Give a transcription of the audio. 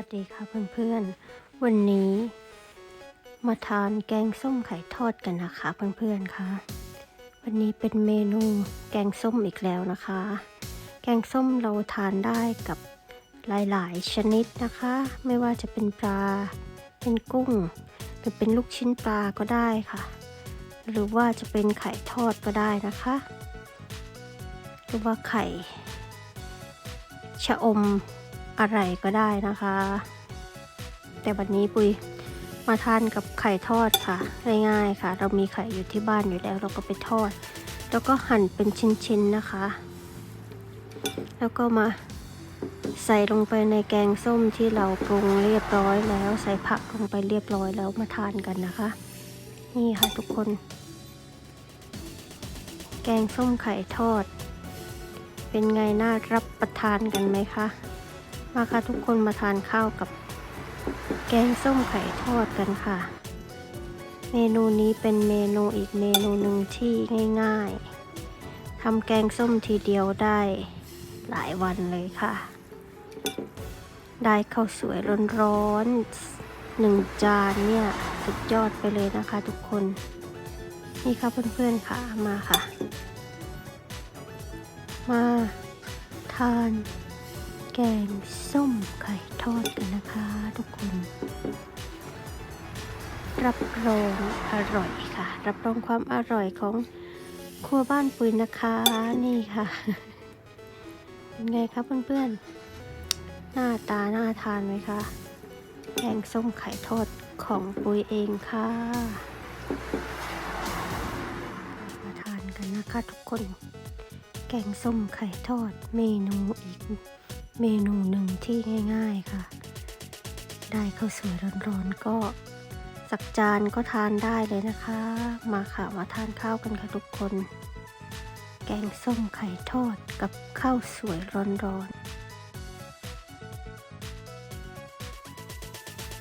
วัสดีค่ะเพื่อนๆ วันนี้มาทานแกงส้มไข่ทอดกันนะคะเพื่อนๆค่ะวันนี้เป็นเมนูแกงส้มอีกแล้วนะคะ แกงส้มเราทานได้กับหลายๆ ชนิดนะคะ ไม่ว่าจะเป็นปลา เป็นกุ้ง หรือเป็นลูกชิ้นปลาก็ได้ค่ะ หรือว่าจะเป็นไข่ทอดก็ได้นะคะ หรือว่าไข่ชะอม อะไรก็ได้นะคะ แต่วันนี้ปุยมาทานกับไข่ทอดค่ะ ง่ายๆค่ะ เรามีไข่อยู่ที่บ้านอยู่แล้วเราก็ไปทอด แล้วก็หั่นเป็นชิ้นๆนะคะ แล้วก็มาใส่ลงไปในแกงส้มที่เราปรุงเรียบร้อยแล้ว ใส่ผักลงไปเรียบร้อยแล้วมาทานกันนะคะ นี่ค่ะทุกคน แกงส้มไข่ทอด เป็นไงน่ารับประทานกันไหมคะ มาค่ะทุกคนมาทานข้าวกับแกงส้มไข่ทอดกันค่ะ เมนูนี้เป็นเมนูอีกเมนูหนึ่งที่ง่าย ๆทำแกงส้มทีเดียวได้หลายวันเลยค่ะ ได้ข้าวสวยร้อนๆหนึ่งจานเนี่ยสุดยอดไปเลยนะคะทุกคน นี่ค่ะเพื่อนๆค่ะมาค่ะ มาทาน แกงส้มไข่ทอดกันนะคะทุกคน รับรองอร่อยค่ะ รับรองความอร่อยของครัวบ้านปุยนะคะนี่ค่ะเป็นไงครับเพื่อนๆ หน้าตาน่าทานไหมคะแกงส้มไข่ทอดของปุยเองค่ะมาทานกันนะคะทุกคน แกงส้มไข่ทอดเมนูอีก เมนูหนึ่งที่ง่าย ๆค่ะ ได้ข้าวสวยร้อนๆก็สักจานก็ทานได้เลยนะคะ มาค่ะมาทานข้าวกันค่ะทุกคน แกงส้มไข่ทอดกับข้าวสวยร้อนๆ